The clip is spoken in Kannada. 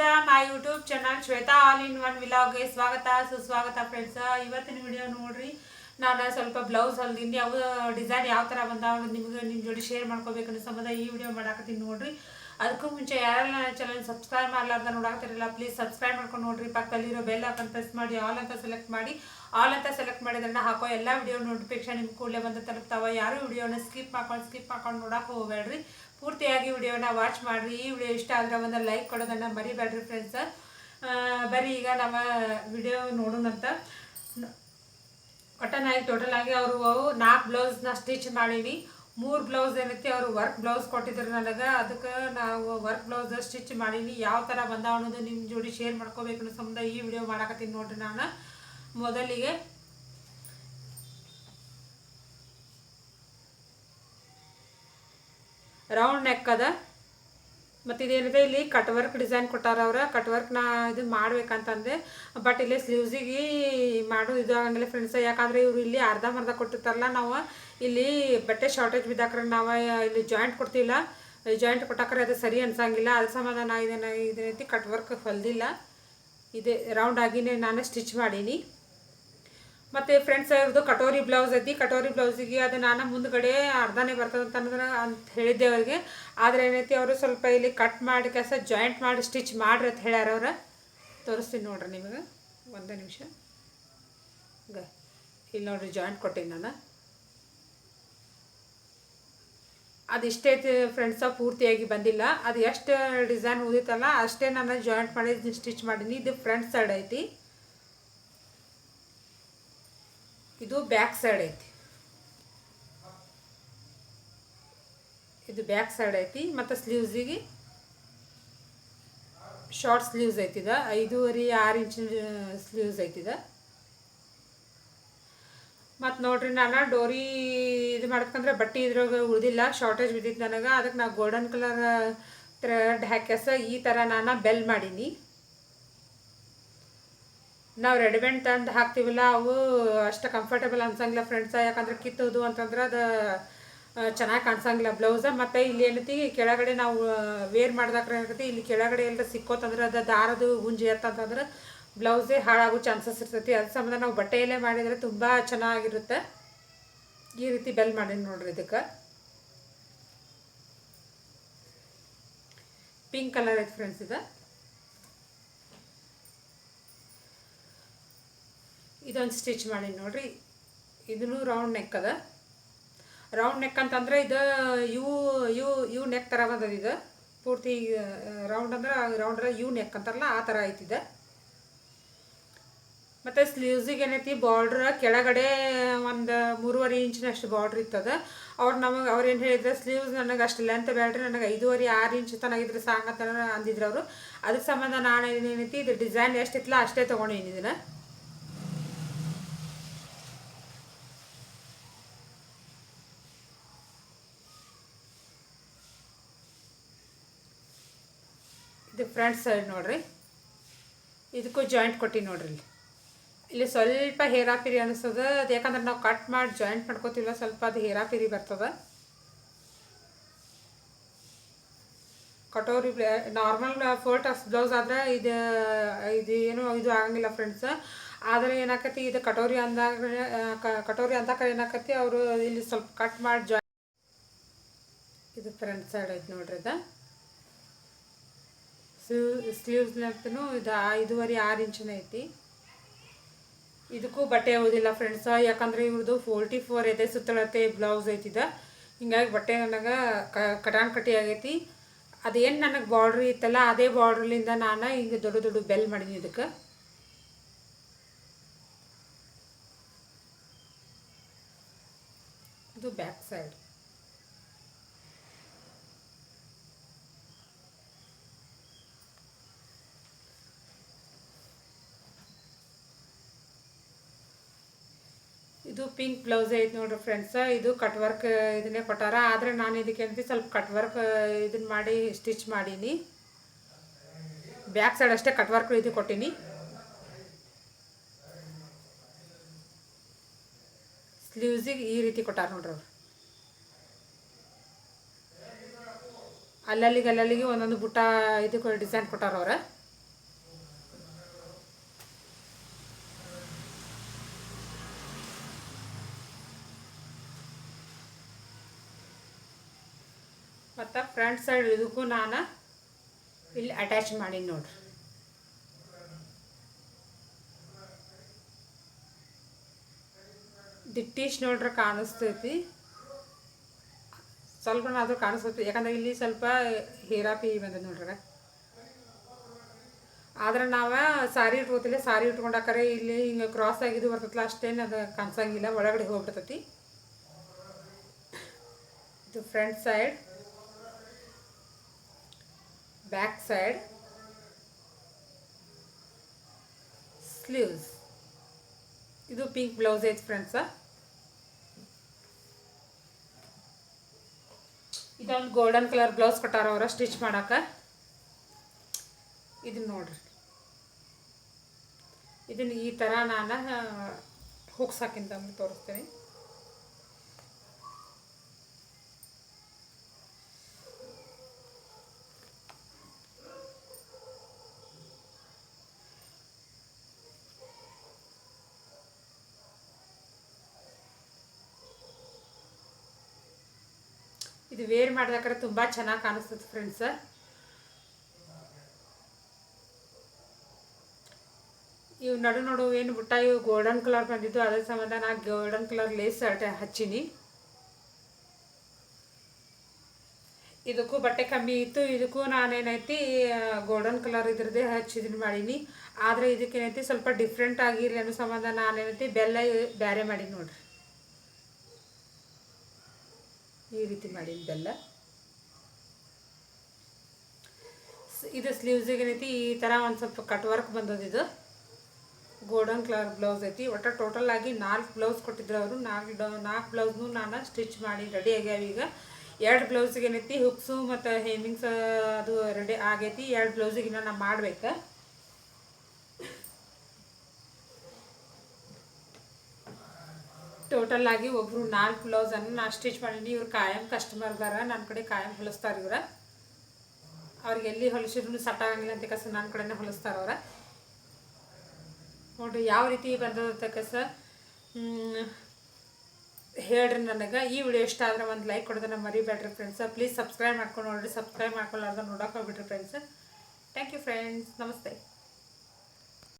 To my YouTube channel Shweta all in one ವಿಲಾಗ್ಗೆ ಸ್ವಾಗತ. ಸುಸ್ವಾಗತ ಫ್ರೆಂಡ್ಸ್ ಇವತ್ತಿನ ವಿಡಿಯೋ ನೋಡ್ರಿ. ನಾನು ಸ್ವಲ್ಪ ಬ್ಲೌಸ್ ಹೊಲ್ದಿನಿ. ಯಾವ ಡಿಸೈನ್ ಯಾವ ಥರ ಬಂದಾವ ನಿಮ್ಗೆ ನಿಮ್ಮ ಜೋಡಿ ಶೇರ್ ಮಾಡ್ಕೋಬೇಕು ಅನ್ನೋ ಸಂಬಂಧ ಈ ವಿಡಿಯೋ ಮಾಡಾಕತ್ತೀನಿ ನೋಡ್ರಿ. ಅದಕ್ಕೂ ಮುಂಚೆ ಯಾರೆಲ್ಲ ನನ್ನ ಚಾನಲ್ ಸಬ್ಸ್ಕ್ರೈಬ್ ಮಾಡಲಾರ್ದ ನೋಡಾಕ್ತಿರಲ್ಲ ಪ್ಲೀಸ್ ಸಬ್ಸ್ಕ್ರೈಬ್ ಮಾಡ್ಕೊಂಡು ನೋಡ್ರಿ. ಪಕ್ಕದಲ್ಲಿರೋ ಬೆಲ್ ಹಾಕೊಂಡು ಪ್ರೆಸ್ ಮಾಡಿ ಆಲ್ ಅಂತ ಸೆಲೆಕ್ಟ್ ಮಾಡಿ. ಆಲ್ ಅಂತ ಸೆಲೆಕ್ಟ್ ಮಾಡಿದ್ರೆ ಹಾಕೋ ಎಲ್ಲ ವಿಡಿಯೋ ನೋಟಿಫಿಕೇಶನ್ ನಿಮ್ಗೆ ಕೂಡಲೇ ಬಂದು ತಲುಪ್ತಾವ. ಯಾರು ವಿಡಿಯೋನ ಸ್ಕಿಪ್ ಮಾಡ್ಕೊಂಡು ಸ್ಕಿಪ್ ಮಾಡ್ಕೊಂಡು ನೋಡಕ್ಕೆ ಹೋಗಬೇಡ್ರಿ. ಪೂರ್ತಿಯಾಗಿ ವಿಡಿಯೋನ ವಾಚ್ ಮಾಡಿರಿ. ಈ ವಿಡಿಯೋ ಇಷ್ಟ ಆದರೆ ಒಂದು ಲೈಕ್ ಕೊಡೋದನ್ನು ಮರಿಬೇಡ್ರಿ ಫ್ರೆಂಡ್ಸ್ ಬರೀ ಈಗ ನಮ್ಮ ವಿಡಿಯೋ ನೋಡೋಣಂತ ಆಗಿ ಟೋಟಲ್ ಆಗಿ ಅವರು ನಾಲ್ಕು ಬ್ಲೌಸ್ನ ಸ್ಟಿಚ್ ಮಾಡೀನಿ. ಮೂರು ಬ್ಲೌಸ್ ಏನೈತಿ ಅವರು ವರ್ಕ್ ಬ್ಲೌಸ್ ಕೊಟ್ಟಿದ್ರು ನನಗೆ. ಅದಕ್ಕೆ ನಾವು ವರ್ಕ್ ಬ್ಲೌಸ್ ಸ್ಟಿಚ್ ಮಾಡೀನಿ. ಯಾವ ಥರ ಅನ್ನೋದು ನಿಮ್ಮ ಜೋಡಿ ಶೇರ್ ಮಾಡ್ಕೋಬೇಕು ಅನ್ನೋ ಸಂಬಂಧ ಈ ವಿಡಿಯೋ ಮಾಡಾಕತ್ತೀನಿ ನೋಡಿರಿ ನಾನು. ಮೊದಲಿಗೆ ರೌಂಡ್ ನೆಕ್ ಅದ. ಮತ್ತು ಇದೇನಿದೆ ಇಲ್ಲಿ ಕಟ್ ವರ್ಕ್ ಡಿಸೈನ್ ಕೊಟ್ಟಾರ ಅವ್ರ. ಕಟ್ ವರ್ಕ್ ನಾ ಇದು ಮಾಡ್ಬೇಕಂತಂದೆ. ಬಟ್ ಇಲ್ಲಿ ಸ್ಲೀವ್ಸಿಗೆ ಮಾಡೋದು ಇದು ಆಗಂಗಿಲ್ಲ ಫ್ರೆಂಡ್ಸ್ ಯಾಕಂದರೆ ಇವರು ಇಲ್ಲಿ ಅರ್ಧ ಮರ್ಧ ಕೊಟ್ಟಿರ್ತಾರಲ್ಲ ನಾವು. ಇಲ್ಲಿ ಬಟ್ಟೆ ಶಾರ್ಟೇಜ್ ಬಿದ್ದಾಕ್ರೆ ನಾವು ಇಲ್ಲಿ ಜಾಯಿಂಟ್ ಕೊಡ್ತಿಲ್ಲ. ಜಾಯಿಂಟ್ ಕೊಟ್ಟಾಕ್ರೆ ಅದು ಸರಿ ಅನ್ಸಂಗಿಲ್ಲ. ಅದ್ರ ಸಂಬಂಧ ನಾ ಇದೇ ರೀತಿ ಕಟ್ ವರ್ಕ್ ಹೊಲ್ದಿಲ್ಲ. ಇದೆ ರೌಂಡ್ ಆಗಿನೇ ನಾನು ಸ್ಟಿಚ್ ಮಾಡೀನಿ. ಮತ್ತು ಫ್ರೆಂಡ್ಸ್ ಇವ್ರದ್ದು ಕಟೋರಿ ಬ್ಲೌಸ್ ಐತಿ. ಕಟೋರಿ ಬ್ಲೌಸಿಗೆ ಅದು ನಾನು ಮುಂದ್ಗಡೆ ಅರ್ಧನೇ ಬರ್ತದೆ ಅಂತ ಅಂತ ಹೇಳಿದ್ದೆ ಅವ್ರಿಗೆ. ಆದರೆ ಏನೈತಿ ಅವರು ಸ್ವಲ್ಪ ಇಲ್ಲಿ ಕಟ್ ಮಾಡಿ ಕೆಲಸ ಜಾಯಿಂಟ್ ಮಾಡಿ ಸ್ಟಿಚ್ ಮಾಡ್ರಿ ಅಂತ ಹೇಳ್ಯಾರ ಅವ್ರು. ತೋರಿಸ್ತೀನಿ ನೋಡ್ರಿ ನಿಮಗೆ. ಒಂದೇ ನಿಮಿಷ. ಗ, ಇಲ್ಲಿ ನೋಡ್ರಿ ಜಾಯಿಂಟ್ ಕೊಟ್ಟೀನಿ ನಾನು. ಅದು ಐತಿ ಫ್ರೆಂಡ್ಸ ಪೂರ್ತಿಯಾಗಿ ಬಂದಿಲ್ಲ. ಅದು ಎಷ್ಟು ಡಿಸೈನ್ ಉದಿತಲ್ಲ ಅಷ್ಟೇ ನಾನು ಜಾಯಿಂಟ್ ಮಾಡಿ ಸ್ಟಿಚ್ ಮಾಡೀನಿ. ಇದು ಫ್ರಂಟ್ ಸೈಡ್ ಐತಿ. ಇದು ಬ್ಯಾಕ್ ಸೈಡ್ ಐತಿ. ಇದು ಬ್ಯಾಕ್ ಸೈಡ್ ಐತಿ, ಮತ್ತು ಸ್ಲೀವ್ಸಿಗೆ ಶಾರ್ಟ್ ಸ್ಲೀವ್ಸ್ ಐತಿದ ಐದೂವರೆ, ಆರು ಇಂಚಿನ ಸ್ಲೀವ್ಸ್ ಐತಿದ ಮತ್ತು ನೋಡ್ರಿ ನಾನು ಡೋರಿ ಇದು ಮಾಡ್ಬೇಕಂದ್ರೆ ಬಟ್ಟೆ ಇದ್ರಾಗ ಉಳಿದಿಲ್ಲ ಶಾರ್ಟೇಜ್ ಬಿದ್ದಿತ್ತು ನನಗೆ. ಅದಕ್ಕೆ ನಾವು ಗೋಲ್ಡನ್ ಕಲರ್ ಥ್ರೆಡ್ ಹಾಕ್ಯಾಸ ಈ ಥರ ನಾನು ಬೆಲ್ ಮಾಡೀನಿ. ನಾವು ರೆಡಿಮೇಡ್ ತಂದು ಹಾಕ್ತೀವಲ್ಲ, ಅವು ಅಷ್ಟು ಕಂಫರ್ಟೇಬಲ್ ಅನ್ಸಂಗಿಲ್ಲ ಫ್ರೆಂಡ್ಸ ಯಾಕಂದ್ರೆ ಕಿತ್ತೋದು ಅಂತಂದ್ರೆ ಅದು ಚೆನ್ನಾಗಿ ಕಾಣಿಸಂಗಿಲ್ಲ. ಬ್ಲೌಸ ಮತ್ತು ಇಲ್ಲಿ ಏನೈತಿ, ಕೆಳಗಡೆ ನಾವು ವೇರ್ ಏನೈತಿ ಇಲ್ಲಿ ಕೆಳಗಡೆ ಎಲ್ಲ ಸಿಕ್ಕೋತಂದ್ರೆ ಅದು ದಾರದು ಗುಂಜಿ ಎತ್ತಂತಂದ್ರೆ ಬ್ಲೌಸೇ ಹಾಳಾಗೋ ಚಾನ್ಸಸ್ ಇರ್ತೈತಿ. ಅದ್ರ ಸಂಬಂಧ ನಾವು ಬಟ್ಟೆಯಲ್ಲೇ ಮಾಡಿದರೆ ತುಂಬ ಚೆನ್ನಾಗಿರುತ್ತೆ. ಈ ರೀತಿ ಬೆಲ್ ಮಾಡಿ ನೋಡ್ರಿ ಇದಕ್ಕೆ. ಪಿಂಕ್ ಕಲರ್ ಐತೆ ಫ್ರೆಂಡ್ಸ್ ಇದು. ಇದೊಂದು ಸ್ಟಿಚ್ ಮಾಡೀನಿ ನೋಡಿರಿ. ಇದನ್ನು ರೌಂಡ್ ನೆಕ್ ಅದ. ರೌಂಡ್ ನೆಕ್ ಅಂತಂದ್ರೆ ಇದು ಯು ಯು ಯು ನೆಕ್ ಥರ ಬಂದದ ಇದು. ಪೂರ್ತಿ ರೌಂಡ್ ಅಂದ್ರೆ ರೌಂಡ್ ಯು ನೆಕ್ ಅಂತಾರಲ್ಲ, ಆ ಥರ ಆಯ್ತಿದೆ ಮತ್ತು ಸ್ಲೀವ್ಸಿಗೆ ಏನೈತಿ ಬಾರ್ಡ್ರ್ ಕೆಳಗಡೆ ಒಂದು ಮೂರುವರೆ ಇಂಚಿನಷ್ಟು ಬಾರ್ಡ್ರ್ ಇತ್ತದ. ಅವ್ರು ನಮಗೆ, ಅವ್ರು ಏನು ಹೇಳಿದ್ರೆ ಸ್ಲೀವ್ಸ್ ನನಗೆ ಅಷ್ಟು ಲೆಂತ್ ಬೇಡ್ರಿ ನನಗೆ ಐದೂವರೆ ಆರು ಇಂಚ್ ತನಗಿದ್ರೆ ಸಾಂಗಂತ ಅಂದಿದ್ರು ಅವರು. ಅದಕ್ಕೆ ಸಂಬಂಧ ನಾನು ಏನೈತಿ, ಇದು ಡಿಸೈನ್ ಎಷ್ಟಿತ್ತಲ್ಲ ಅಷ್ಟೇ ತೊಗೊಂಡೀನಿ ಇದನ್ನು. ಫ್ರಂಟ್ ಸೈಡ್ ನೋಡ್ರಿ. ಇದಕ್ಕೂ ಜಾಯಿಂಟ್ ಕೊಟ್ಟಿ ನೋಡ್ರಿ ಇಲ್ಲಿ. ಇಲ್ಲಿ ಸ್ವಲ್ಪ ಹೇರಾಪಿರಿ ಅನಿಸ್ತದೆ. ಅದು ಯಾಕಂದ್ರೆ ನಾವು ಕಟ್ ಮಾಡಿ ಜಾಯಿಂಟ್ ಮಾಡ್ಕೋತಿಲ್ಲ ಸ್ವಲ್ಪ ಅದು ಹೇರಾಪಿರಿ ಬರ್ತದ. Katori normal four tucks blouse ಆದರೆ ಇದು ಇದು ಏನು, ಇದು ಆಗಂಗಿಲ್ಲ ಫ್ರೆಂಡ್ಸ್ ಆದರೆ ಏನಾಕತಿ, ಇದು ಕಟೋರಿ ಅಂದಾಗ ಕಟೋರಿ ಅಂದಾಗ ಏನಾಕತಿ, ಅವರು ಇಲ್ಲಿ ಸ್ವಲ್ಪ ಕಟ್ ಮಾಡಿ ಜಾಯಿಂಟ್ ಇದು ಫ್ರಂಟ್ ಸೈಡ್ ಐತೆ ನೋಡ್ರಿ ಇದು. ಸ್ಲೀವ್ ಸ್ಲೀವ್ಸ್ ಲೆಂತ್ನು ಇದು ಐದುವರೆ ಆರು ಇಂಚಿನ ಐತಿ. ಇದಕ್ಕೂ ಬಟ್ಟೆ ಹೋದಿಲ್ಲ ಫ್ರೆಂಡ್ಸ. ಯಾಕಂದ್ರೆ ಇವ್ರದ್ದು ಫೋರ್ಟಿ ಫೋರ್ ಎದೆ ಸುತ್ತಳತೆ ಬ್ಲೌಸ್ ಐತಿದ ಹಿಂಗಾಗಿ ಬಟ್ಟೆ ನನಗೆ ಕಟಾನ್ ಕಟ್ಟಿ ಆಗೈತಿ. ಅದೇನು ನನಗೆ ಬಾರ್ಡ್ರ್ ಇತ್ತಲ್ಲ, ಅದೇ ಬಾರ್ಡ್ರಲಿಂದ ನಾನು ಹಿಂಗೆ ದೊಡ್ಡ ದೊಡ್ಡ ಬೆಲ್ ಮಾಡೀನಿ ಇದಕ್ಕೆ. ಇದು ಬ್ಯಾಕ್ ಸೈಡ್ ಇದು ಪಿಂಕ್ ಬ್ಲೌಸ್ ಐತೆ ನೋಡ್ರಿ ಫ್ರೆಂಡ್ಸ್ ಇದು ಕಟ್ ವರ್ಕ್ ಇದನ್ನೇ ಕೊಟ್ಟಾರ. ಆದರೆ ನಾನು ಇದಕ್ಕೆ ಅಂತ ಸ್ವಲ್ಪ ಕಟ್ ವರ್ಕ್ ಇದನ್ನ ಮಾಡಿ ಸ್ಟಿಚ್ ಮಾಡೀನಿ. ಬ್ಯಾಕ್ ಸೈಡ್ ಅಷ್ಟೇ ಕಟ್ ವರ್ಕ್ ಇದು ಕೊಟ್ಟೀನಿ. ಸ್ಲೀವ್ಸಿಗೆ ಈ ರೀತಿ ಕೊಟ್ಟಾರ ನೋಡ್ರಿ ಅವ್ರು. ಅಲ್ಲಲ್ಲಿಗೆ ಅಲ್ಲಲ್ಲಿಗೆ ಒಂದೊಂದು ಬುಟ್ಟ ಇದು ಡಿಸೈನ್ ಕೊಟ್ಟಾರ ಅವ್ರ. ಮತ್ತು ಫ್ರಂಟ್ ಸೈಡ್ ಇದಕ್ಕೂ ನಾನು ಇಲ್ಲಿ ಅಟ್ಯಾಚ್ ಮಾಡೀನಿ ನೋಡ್ರಿ. ದಿಟ್ಟಿಶ್ ನೋಡ್ರೆ ಕಾಣಿಸ್ತೈತಿ. ಸ್ವಲ್ಪನಾದ್ರೂ ಕಾಣಿಸ್ತೈತಿ. ಯಾಕಂದ್ರೆ ಇಲ್ಲಿ ಸ್ವಲ್ಪ ಹೇರಾಪಿ ಬಂದ ನೋಡ್ರಿ. ಆದ್ರೆ ನಾವು ಸಾರಿ ಇಟ್ಕೋತಿಲ್ಲ ಸಾರಿ ಇಟ್ಕೊಂಡಾಕರೆ ಇಲ್ಲಿ ಹಿಂಗೆ ಕ್ರಾಸ್ ಆಗಿದ್ದು ಬರ್ತೈತಲ್ಲ, ಅಷ್ಟೇನು ಅದು ಕಾಣಿಸಂಗಿಲ್ಲ. ಒಳಗಡೆ ಹೋಗ್ಬಿಡ್ತೈತಿ. ಇದು front side back side sleeves ಇದು ಪಿಂಕ್ ಬ್ಲೌಸ್ ಐತೆ ಫ್ರೆಂಡ್ಸ ಇದೊಂದು ಗೋಲ್ಡನ್ ಕಲರ್ ಬ್ಲೌಸ್ ಕೊಟ್ಟಾರ ಅವರ ಸ್ಟಿಚ್ ಮಾಡಕ್ಕೆ ಇದನ್ನ ನೋಡ್ರಿ. ಇದನ್ನ ಈ ಥರ ನಾನು ಹುಕ್ಸ್ ಹಾಕಿಂತ ತೋರಿಸ್ತೀನಿ. ಇದು ವೇರ್ ಮಾಡಿದಾಕ್ರೆ ತುಂಬ ಚೆನ್ನಾಗಿ ಕಾಣಿಸ್ತದೆ ಫ್ರೆಂಡ್ಸ್ ಇವು ನಡು ನಡು ಏನು ಬಿಟ್ಟ, ಇವು ಗೋಲ್ಡನ್ ಕಲರ್ ಬಂದಿದ್ದು, ಅದ್ರ ಸಂಬಂಧ ನಾನು ಗೋಲ್ಡನ್ ಕಲರ್ ಲೇಸ್ ಹಚ್ಚೀನಿ. ಇದಕ್ಕೂ ಬಟ್ಟೆ ಕಮ್ಮಿ ಇತ್ತು, ಇದಕ್ಕೂ ನಾನೇನೈತಿ ಗೋಲ್ಡನ್ ಕಲರ್ ಇದ್ರದ್ದೇ ಹಚ್ಚಿದೀನಿ ಮಾಡೀನಿ. ಆದರೆ ಇದಕ್ಕೇನೈತಿ, ಸ್ವಲ್ಪ ಡಿಫ್ರೆಂಟ್ ಆಗಿರಲಿ ಅನ್ನೋ ಸಂಬಂಧ ನಾನೇನೈತಿ, ಬೆಲ್ಲ ಬೇರೆ ಮಾಡೀನಿ ನೋಡ್ರಿ. ಈ ರೀತಿ ಮಾಡೀನಿ ಬೆಲ್ಲ ಇದು ಸ್ಲೀವ್ಸಿಗೆ ಏನೈತಿ, ಈ ಥರ ಒಂದು ಸ್ವಲ್ಪ ಕಟ್ ವರ್ಕ್ ಬಂದದಿದು ಗೋಲ್ಡನ್ ಕಲರ್ ಬ್ಲೌಸ್ ಐತಿ. ಒಟ್ಟು ಟೋಟಲ್ ಆಗಿ ನಾಲ್ಕು ಬ್ಲೌಸ್ ಕೊಟ್ಟಿದ್ರು ಅವರು. ನಾಲ್ಕು ನಾಲ್ಕು ಬ್ಲೌಸ್ನು ನಾನು ಸ್ಟಿಚ್ ಮಾಡಿ ರೆಡಿ ಆಗ್ಯಾವ ಈಗ. ಎರಡು ಬ್ಲೌಸಿಗೆ ಏನೈತಿ ಹುಕ್ಸು ಮತ್ತು ಹೇಮಿಂಗ್ಸ್ ಅದು ರೆಡಿ ಆಗೈತಿ. ಎರಡು ಬ್ಲೌಸಿಗೆ ಇನ್ನೂ ನಾನು ಮಾಡ್ಬೇಕು. ಟೋಟಲ್ ಆಗಿ ಒಬ್ಬರು ನಾಲ್ಕು ಬ್ಲೌಸನ್ನು ನಾನು ಸ್ಟಿಚ್ ಮಾಡೀನಿ, ಇವ್ರು ಕಾಯಂ ಕಸ್ಟಮರ್ದಾರ ನನ್ನ ಕಡೆ ಕಾಯಂ ಹೊಲಿಸ್ತಾರೆ ಇವ್ರ. ಅವ್ರಿಗೆ ಎಲ್ಲಿ ಹೊಲಿಸಿದ್ರು ಸಟ್ ಆಗಂಗಿಲ್ಲ ಅಂತ ಕಸ ನನ್ನ ಕಡೆನೇ ಹೊಲಿಸ್ತಾರೆ ಅವ್ರ. ನೋಡ್ರಿ ಯಾವ ರೀತಿ ಬಂದದ ಕಸ ಹೇಳ್ರಿ ನನಗೆ. ಈ ವಿಡಿಯೋ ಇಷ್ಟ ಆದ್ರೆ ಒಂದು ಲೈಕ್ ಕೊಡೋದನ್ನ ಮರಿಬೇಡ್ರಿ ಫ್ರೆಂಡ್ಸ್ ಪ್ಲೀಸ್ ಸಬ್ಸ್ಕ್ರೈಬ್ ಮಾಡ್ಕೊಂಡು ನೋಡ್ರಿ. ಸಬ್ಸ್ಕ್ರೈಬ್ ಮಾಡ್ಕೊಳ್ಳಾರ್ದ ನೋಡೋಕೆ ಹೋಗ್ಬಿಡ್ರಿ ಫ್ರೆಂಡ್ಸ್ ಥ್ಯಾಂಕ್ ಯು ಫ್ರೆಂಡ್ಸ್ ನಮಸ್ತೆ.